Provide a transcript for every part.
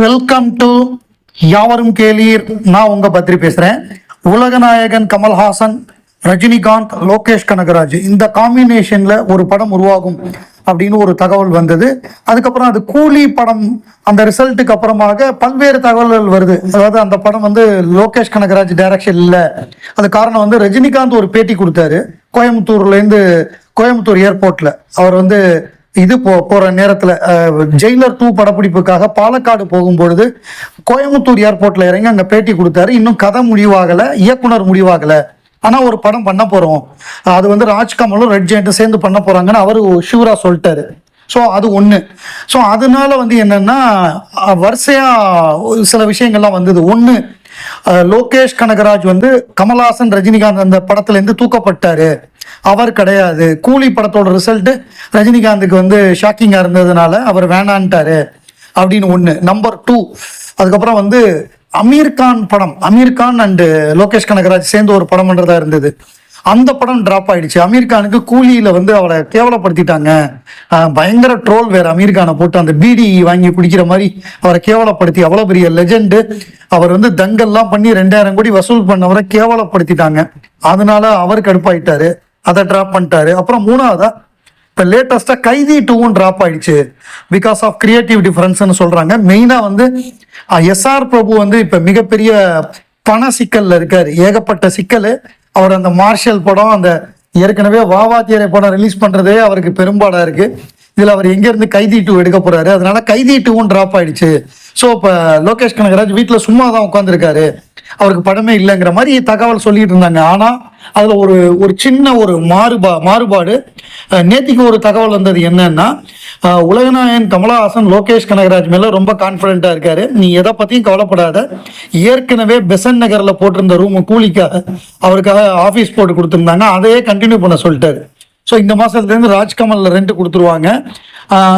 Welcome to யாவரும் கேளீர். நான் உங்க பத்ரி பேசுறேன். உலகநாயகன் கமல்ஹாசன் ரஜினிகாந்த் லோகேஷ் கனகராஜ். இந்த காம்பினேஷன்ல ஒரு படம் உருவாகும் அப்படின்னு ஒரு தகவல் வந்தது. அதுக்கப்புறம் அது கூலி படம். அந்த ரிசல்ட்டுக்கு அப்புறமாக பல்வேறு தகவல்கள் வருது. அதாவது அந்த படம் வந்து லோகேஷ் கனகராஜ் டைரக்ஷன் இல்லை. அது காரணம் வந்து ரஜினிகாந்த் ஒரு பேட்டி கொடுத்தாரு. கோயம்புத்தூர்லேருந்து கோயம்புத்தூர் ஏர்போர்ட்ல அவர் வந்து இது போ போகிற நேரத்தில் ஜெயிலர் டூ படப்பிடிப்புக்காக பாலக்காடு போகும்பொழுது கோயம்புத்தூர் ஏர்போர்ட்டில் இறங்கி அங்கே பேட்டி கொடுத்தாரு. இன்னும் கதை முடிவாகலை இயக்குனர் முடிவாகலை. ஆனால் ஒரு படம் பண்ண போகிறோம் அது வந்து ராஜ்கமலும் ரெட் ஜெயண்ட்டும் சேர்ந்து பண்ண போகிறாங்கன்னு அவர் ஷூரா சொல்லிட்டாரு. ஸோ அது ஒன்று ஸோ அதனால வந்து என்னென்னா வரிசையாக ஒரு சில விஷயங்கள்லாம் வந்தது. ஒன்று லோகேஷ் கனகராஜ் வந்து கமல்ஹாசன் ரஜினிகாந்த் அந்த படத்துல இருந்து தூக்கப்பட்டாரு. அவர் கிடையாது. கூலி படத்தோட ரிசல்ட்டு ரஜினிகாந்துக்கு வந்து ஷாக்கிங்காக இருந்ததுனால அவர் வேணான்ட்டாரு. அப்படின்னு ஒன்று நம்பர் டூ அதுக்கப்புறம் வந்து அமீர்கான் படம். அமீர்கான் அண்டு லோகேஷ் கனகராஜ் சேர்ந்து ஒரு படம்ன்றதா இருந்தது. அந்த படம் டிராப் ஆயிடுச்சு. அமீர் கானுக்கு கூலியில வந்து அவரை கேவலப்படுத்திட்டாங்க. பயங்கர ட்ரோல் வேற அமீர் கானை போட்டு அந்த பிடி வாங்கி குடிக்கிற மாதிரி அவரை கேவலப்படுத்தி அவ்வளவு பெரிய லெஜெண்டு அவர் வந்து தங்கெல்லாம் பண்ணி ரெண்டாயிரம் கோடி வசூல் பண்ணவரை கேவலப்படுத்திட்டாங்க. அதனால அவர் கடுப்பாயிட்டாரு. அதை டிராப் பண்ணிட்டாரு. அப்புறம் மூணாவதா இப்போ லேட்டஸ்ட்டாக கைதி டூவும் ட்ராப் ஆயிடுச்சு. பிகாஸ் ஆஃப் கிரியேட்டிவ் டிஃபரன்ஸ்னு சொல்கிறாங்க மெயினாக வந்து எஸ்ஆர் பிரபு வந்து இப்போ மிகப்பெரிய பண சிக்கலில் இருக்கார். ஏகப்பட்ட சிக்கல். அவர் அந்த மார்ஷல் படம் அந்த ஏற்கனவே வாவாத்தியரை படம் ரிலீஸ் பண்ணுறதே அவருக்கு பெரும்பாடாக இருக்குது இதில் அவர் எங்கேருந்து கைதி டூ எடுக்க போகிறாரு அதனால கைதி டூவும் ட்ராப் ஆயிடுச்சு. ஸோ இப்போ லோகேஷ் கனகராஜ் வீட்டில் சும்மா தான் உட்காந்துருக்காரு அவருக்கு படமே இல்லைங்கிற மாதிரி தகவல் சொல்லிட்டு இருந்தாங்க. ஆனால் அதில் ஒரு ஒரு சின்ன ஒரு மாறுபா மாறுபாடு நேத்திக்கு ஒரு தகவல் வந்தது என்னன்னா உலகநாயகன் கமலஹாசன் லோகேஷ் கனகராஜ் மேல ரொம்ப கான்ஃபிடென்ட்டா இருக்காரு. நீ எதை பத்தியும் கவலைப்படாத. ஏற்கனவே பெசன் நகர்ல போட்டிருந்த ரூம் கூலிக்காக அவருக்காக ஆஃபீஸ் போட்டு கொடுத்துருந்தாங்க. அதையே கண்டினியூ பண்ண சொல்லிட்டாரு. ஸோ இந்த மாசத்துல இருந்து ராஜ்கமல்ல ரெண்ட் கொடுத்துருவாங்க.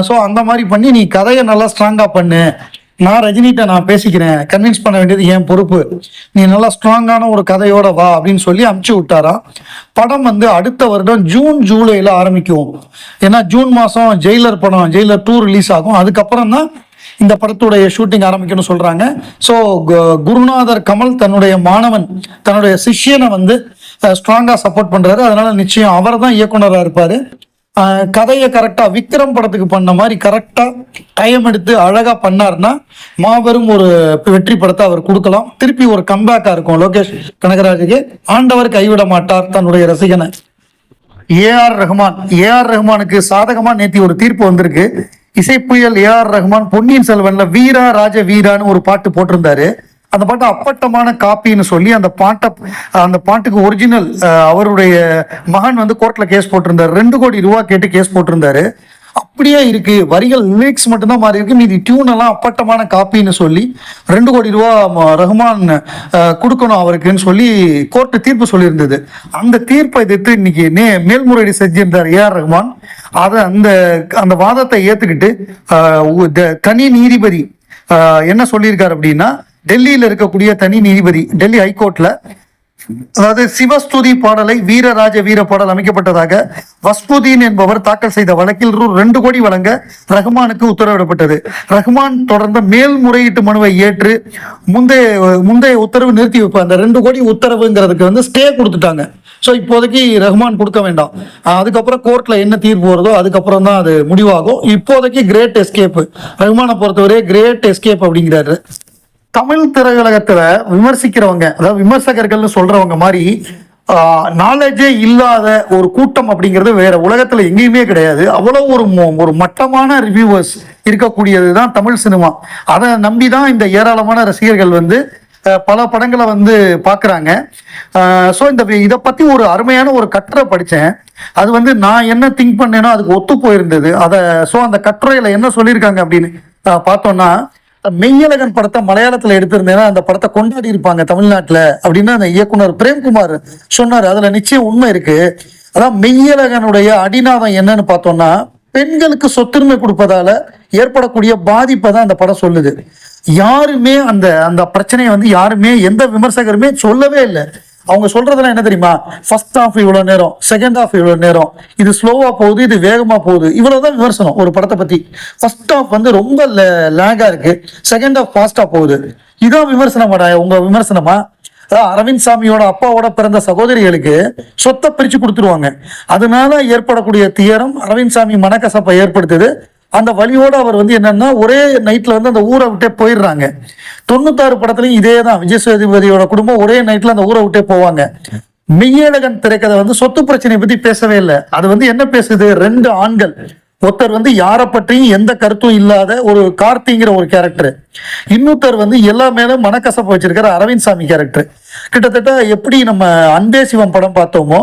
ஸோ அந்த மாதிரி பண்ணி நீ கதையை நல்லா ஸ்ட்ராங்கா பண்ணு. நான் ரஜினிகிட்ட நான் பேசிக்கிறேன். கன்வின்ஸ் பண்ண வேண்டியது என் பொறுப்பு. நீ நல்லா ஸ்ட்ராங்கான ஒரு கதையோட வா அப்படின்னு சொல்லி அமுச்சு விட்டாராம். படம் வந்து அடுத்த வருடம் ஜூன் ஜூலையில் ஆரம்பிக்கும். ஏன்னா ஜூன் மாதம் ஜெயிலர் படம் ஜெயிலர் டூ ரிலீஸ் ஆகும். அதுக்கப்புறம் தான் இந்த படத்துடைய ஷூட்டிங் ஆரம்பிக்கணும்னு சொல்கிறாங்க ஸோ குருநாதர் கமல் தன்னுடைய மாணவன் தன்னுடைய சிஷ்யனை வந்து ஸ்ட்ராங்காக சப்போர்ட் பண்ணுறாரு அதனால் நிச்சயம் அவர் தான் இயக்குனராக இருப்பார். கதையை கரெக்டாக விக்ரம் படத்துக்கு பண்ண மாதிரி கரெக்டாக டைம் எடுத்து அழகாக பண்ணார்னா மாபெரும் ஒரு வெற்றி படத்தை அவர் கொடுக்கலாம். திருப்பி ஒரு கம்பேக்காக இருக்கும் லோகேஷ் கனகராஜுக்கு. ஆண்டவர் கைவிட மாட்டார் தன்னுடைய ரசிகனை. A R Rahman A R ரஹ்மானுக்கு சாதகமா நேத்தி ஒரு தீர்ப்பு வந்திருக்கு. இசைப்புயல் ஏஆர் ரஹ்மான் பொன்னியின் செல்வன்ல வீரா ராஜ வீரான்னு ஒரு பாட்டு போட்டிருந்தாரு. அந்த பாட்டு அப்பட்டமான காப்பின்னு சொல்லி அந்த பாட்டை அந்த பாட்டுக்கு ஒரிஜினல் அவருடைய மகன் வந்து கோர்ட்ல கேஸ் போட்டிருந்தாரு. ரெண்டு கோடி ரூபா கேட்டு கேஸ் போட்டிருந்தாரு. அப்படியே இருக்கு. வரிகள் லிரிக்ஸ் மட்டும்தான் மாறி இருக்கு. மீதி டியூன் எல்லாம் அப்பட்டமான காப்பின்னு சொல்லி ரெண்டு கோடி ரூபா ரஹ்மான் கொடுக்கணும் அவருக்குன்னு சொல்லி கோர்ட்டு தீர்ப்பு சொல்லியிருந்தது. அந்த தீர்ப்பை எதிர்த்து இன்னைக்கு நே மேல்முறையீடு செஞ்சிருந்தார் ஏஆர் ரஹ்மான். அதை அந்த அந்த வாதத்தை ஏத்துக்கிட்டு தனி நீதிபதி என்ன சொல்லியிருக்காரு அப்படின்னா டெல்லியில் இருக்கக்கூடிய தனி நீதிபதி டெல்லி ஹைகோர்ட்ல அதாவது சிவஸ்துதி பாடலை வீரராஜ வீர பாடல் அமைக்கப்பட்டதாக வஸ்புதீன் என்பவர் தாக்கல் செய்த வழக்கில் ரூ. ரெண்டு கோடி வழங்க ரஹ்மானுக்கு உத்தரவிடப்பட்டது. ரஹ்மான் தொடர்ந்த மேல்முறையீட்டு மனுவை ஏற்று முந்தைய முந்தைய உத்தரவு நிறுத்தி வைப்பு அந்த ரெண்டு கோடி உத்தரவுங்கிறதுக்கு வந்து ஸ்டே கொடுத்துட்டாங்க. ஸோ இப்போதைக்கு ரஹ்மான் கொடுக்க வேண்டாம். அதுக்கப்புறம் கோர்ட்ல என்ன தீர்ப்பு வருதோ அதுக்கப்புறம் தான் அது முடிவாகும். இப்போதைக்கு கிரேட் எஸ்கேப் ரஹ்மானை பொறுத்தவரை கிரேட் எஸ்கேப் அப்படிங்கிறாரு. தமிழ் திரையுலகத்துல விமர்சிக்கிறவங்க அதாவது விமர்சகர்கள்னு சொல்றவங்க மாதிரி நாலேஜே இல்லாத ஒரு கூட்டம் அப்படிங்கிறது வேற உலகத்துல எங்கேயுமே கிடையாது. அவ்வளோ ஒரு ஒரு மட்டமான ரிவ்யூவர்ஸ் இருக்கக்கூடியது தான் தமிழ் சினிமா. அதை நம்பி தான் இந்த ஏராளமான ரசிகர்கள் வந்து பல படங்களை வந்து பார்க்குறாங்க. ஸோ இந்த இதை பற்றி ஒரு அருமையான ஒரு கட்டுரை படித்தேன் அது வந்து நான் என்ன திங்க் பண்ணேனோ அதுக்கு ஒத்து போயிருந்தது. அதை ஸோ அந்த கட்டுரையில் என்ன சொல்லியிருக்காங்க அப்படின்னு பார்த்தோன்னா மெய்யழகன் படத்தை மலையாளத்துல எடுத்திருந்தேன்னா அந்த படத்தை கொண்டாடி இருப்பாங்க தமிழ்நாட்டுல அப்படின்னு அந்த இயக்குனர் பிரேம்குமார் சொன்னாரு. அதுல நிச்சயம் உண்மை இருக்கு. அதான் மெய்யழகனுடைய அடிநாதம் என்னன்னு பார்த்தோம்னா பெண்களுக்கு சொத்துரிமை கொடுப்பதால ஏற்படக்கூடிய பாதிப்பை தான் அந்த படம் சொல்லுது. யாருமே அந்த அந்த பிரச்சனையை வந்து யாருமே எந்த விமர்சகருமே சொல்லவே இல்லை. அவங்க சொல்றதுலாம் என்ன தெரியுமா? ஃபர்ஸ்ட் ஹாஃப் இவ்வளவு நேரம் செகண்ட் ஹாஃப் இவ்வளவு நேரம். இது ஸ்லோவா போகுது இது வேகமா போகுது. இவ்வளவுதான் விமர்சனம் ஒரு படத்தை பத்தி. ஃபர்ஸ்ட் ஹாஃப் வந்து ரொம்ப லேகா இருக்கு. செகண்ட் ஹாஃப் ஃபாஸ்டா போகுது. இதான் விமர்சனம் உங்க விமர்சனமா? அரவிந்த் சாமியோட அப்பாவோட பிறந்த சகோதரிகளுக்கு சொத்தை பிரிச்சு கொடுத்துருவாங்க. அதனால ஏற்படக்கூடிய துயரம் அரவிந்த் சாமி மனக்கசப்பை ஏற்படுத்துது. அந்த வழியோட அவர் வந்து என்னன்னா ஒரே நைட்ல வந்து அந்த ஊரை விட்டே போயிடுறாங்க. தொண்ணூத்தாறு படத்துலயும் இதே தான் விஜய் சேதுபதியோட குடும்பம் ஒரே நைட்ல அந்த ஊரை விட்டே போவாங்க. மெய்யழகன் திரைக்கதை வந்து சொத்து பிரச்சனையை பத்தி பேசவே இல்லை. அது வந்து என்ன பேசுது? ரெண்டு ஆண்கள். ஒருத்தர் வந்து யாரை பற்றியும் எந்த கருத்தும் இல்லாத ஒரு கார்த்திங்கிற ஒரு கேரக்டர் இன்னொருத்தர் வந்து எல்லா மேலும் மனக்கசப்பு வச்சிருக்கிற அரவிந்த் சாமி கேரக்டர் கிட்டத்தட்ட எப்படி நம்ம அன்பே சிவம் படம் பார்த்தோமோ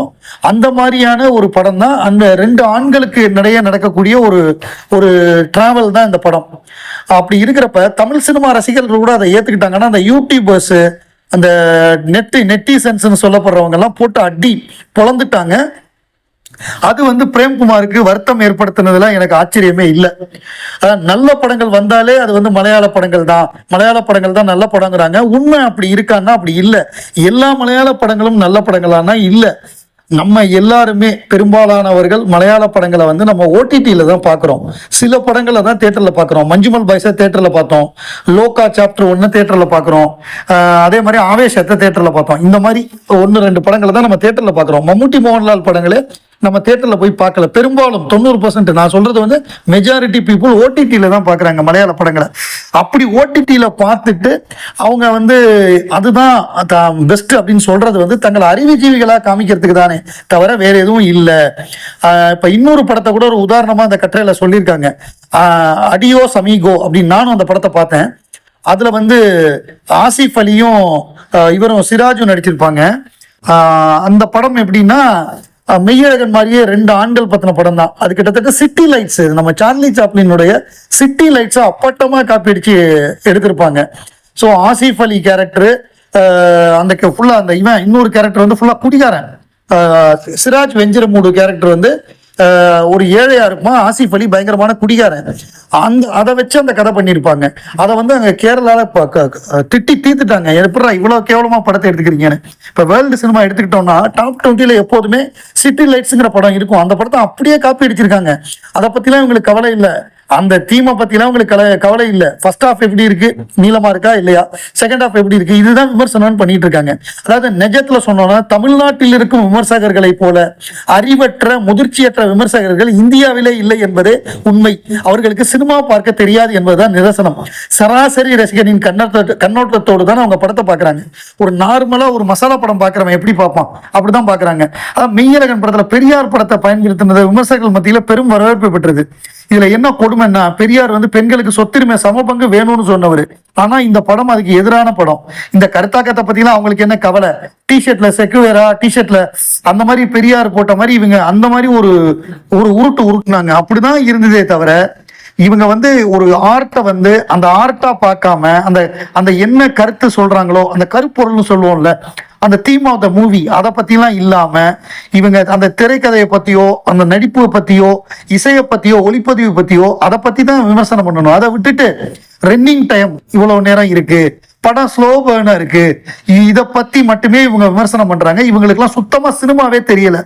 அந்த மாதிரியான ஒரு படம் தான் அந்த ரெண்டு ஆண்களுக்கு நிறைய நடக்கக்கூடிய ஒரு ஒரு டிராவல் தான் இந்த படம். அப்படி இருக்கிறப்ப தமிழ் சினிமா ரசிகர்கள் கூட அதை ஏத்துக்கிட்டாங்கன்னா அந்த யூடியூபர்ஸ் அந்த நெட்டு நெட்டிசன்ஸ்னு சொல்லப்படுறவங்க எல்லாம் போட்டு அடி பொழந்துட்டாங்க. அது வந்து பிரேம்குமாருக்கு வருத்தம் ஏற்படுத்தினதுல எனக்கு ஆச்சரியமே இல்லை. நல்ல படங்கள் வந்தாலே அது வந்து மலையாள படங்கள் தான். மலையாள படங்கள் தான் நல்ல படங்கிறாங்க. உண்மை அப்படி இருக்கான்னா அப்படி இல்லை. எல்லா மலையாள படங்களும் நல்ல படங்களானா இல்லை. நம்ம எல்லாருமே பெரும்பாலானவர்கள் மலையாள படங்களை வந்து நம்ம ஓடிடியில தான் பார்க்குறோம் சில படங்களை தான் தேட்டரில் பார்க்குறோம் மஞ்சுமல் பாய்ஸை தேட்டரில் பார்த்தோம். லோகா சாப்டர் ஒன்று தேட்டரில் பார்க்குறோம் அதே மாதிரி ஆவேசத்தை தேட்டரில் பார்த்தோம். இந்த மாதிரி ஒன்று ரெண்டு படங்களை தான் நம்ம தேட்டரில் பார்க்குறோம் மம்முட்டி மோகன்லால் படங்களே நம்ம தேட்டரில் போய் பார்க்கல. பெரும்பாலும் தொண்ணூறு பர்சன்ட் நான் சொல்றது வந்து மெஜாரிட்டி பீப்புள் ஓடிடியில் தான் பார்க்குறாங்க மலையாள படங்களை. அப்படி ஓடிடியில் பார்த்துட்டு அவங்க வந்து அதுதான் பெஸ்ட் அப்படின்னு சொல்றது வந்து தங்களை அறிவுஜீவிகளாக காமிக்கிறதுக்கு தானே தவிர வேற எதுவும் இல்லை. இப்போ இன்னொரு படத்தை கூட ஒரு உதாரணமாக அந்த கட்டுரையில் சொல்லியிருக்காங்க. அடியோ சமீகோ அப்படின்னு நானும் அந்த படத்தை பார்த்தேன். அதில் வந்து ஆசிஃப் அலியும் இவரும் சிராஜும் நடிச்சிருப்பாங்க. அந்த படம் எப்படின்னா மெய்யழகன் மாதிரியே ரெண்டு ஆண்கள் பத்தின படம் தான். அது கிட்டத்தட்ட சிட்டி லைட்ஸ் நம்ம சார்லி சாப்ளினுடைய சிட்டி லைட்ஸை அப்பட்டமா காப்பி அடிச்சு எடுத்திருப்பாங்க. ஸோ ஆசிஃப் அலி கேரக்டரு அந்த ஃபுல்லா அந்த இவன் இன்னொரு கேரக்டர் வந்து ஃபுல்லா குடிகாரன். சிராஜ் வெஞ்சிரமூடு கேரக்டர் வந்து ஒரு ஏழையா இருப்பான் ஆசிஃப் அலி பயங்கரமான குடிகாரன். அந்த அதை வச்சு அந்த கதை பண்ணியிருப்பாங்க. அதை வந்து அங்கே கேரளால க- திட்டி தீர்த்துட்டாங்க. எப்படா இவ்வளோ கேவலமா படத்தை எடுத்துக்கிறீங்கன்னு. இப்போ வேர்ல்டு சினிமா எடுத்துக்கிட்டோம்னா டாப் டுவெண்ட்டியில் எப்போதுமே சிட்டி லைட்ஸுங்கிற படம் இருக்கும். அந்த படத்தை அப்படியே காப்பி அடிச்சிருக்காங்க. அதை பற்றிலாம் இவங்களுக்கு கவலை இல்லை. அந்த தீமை பத்திலாம் உங்களுக்கு கவலை கவலை இல்லை. ஃபர்ஸ்ட் ஹாஃப் எப்படி இருக்கு? நீளமா இருக்கா? இல்லையா? செகண்ட் ஹாஃப் எப்படி இருக்கு? இதுதான் விமர்சனம் பண்ணிட்டு இருக்காங்க அதாவது நிஜத்துல சொன்னோம்னா தமிழ்நாட்டில் இருக்கும் விமர்சகர்களை போல அறிவற்ற முதிர்ச்சியற்ற விமர்சகர்கள் இந்தியாவிலே இல்லை என்பதே உண்மை. அவர்களுக்கு சினிமா பார்க்க தெரியாது என்பதுதான் நிதர்சனம். சராசரி ரசிகனின் கண்ணோட்ட கண்ணோட்டத்தோடு தான் அவங்க படத்தை பார்க்கறாங்க. ஒரு நார்மலா ஒரு மசாலா படம் பார்க்கறவன் எப்படி பார்ப்பான்? அப்படிதான் பார்க்கறாங்க. அதான் மெய்யரகன் படத்துல பெரியார் படத்தை பயன்படுத்தினது விமர்சகர்கள் மத்தியில பெரும் வரவேற்பு பெற்றது. இதுல என்ன கொடுமைன்னா பெரியார் வந்து பெண்களுக்கு சொத்துரிமை சம பங்கு வேணும்னு சொன்னவர். ஆனா இந்த படம் அதுக்கு எதிரான படம். இந்த கருத்தாக்கத்தை பத்திலாம் அவங்களுக்கு என்ன கவலை? டிஷர்ட்ல செக்குவேரா டிஷர்ட்ல அந்த மாதிரி பெரியார் போட்ட மாதிரி இவங்க அந்த மாதிரி ஒரு ஒரு உருட்டு உருட்டுனாங்க. அப்படிதான் இருந்ததே தவிர இவங்க வந்து ஒரு ஆர்ட்டை வந்து அந்த ஆர்ட்டா பார்க்காம அந்த அந்த என்ன கருத்து சொல்றாங்களோ அந்த கருப்பொருள்னு சொல்லுவோம்ல அந்த தீம் ஆஃப் த மூவி அதை பத்திலாம் இல்லாம இவங்க அந்த திரைக்கதையை பத்தியோ அந்த நடிப்பை பத்தியோ இசையை பத்தியோ ஒளிப்பதிவு பத்தியோ அதை பத்தி தான் விமர்சனம் பண்ணணும். அதை விட்டுட்டு ரன்னிங் டைம் இவ்வளவு நேரம் இருக்கு படம் ஸ்லோ பேர்னா இருக்கு இதை பத்தி மட்டுமே இவங்க விமர்சனம் பண்றாங்க. இவங்களுக்குலாம் சுத்தமா சினிமாவே தெரியல.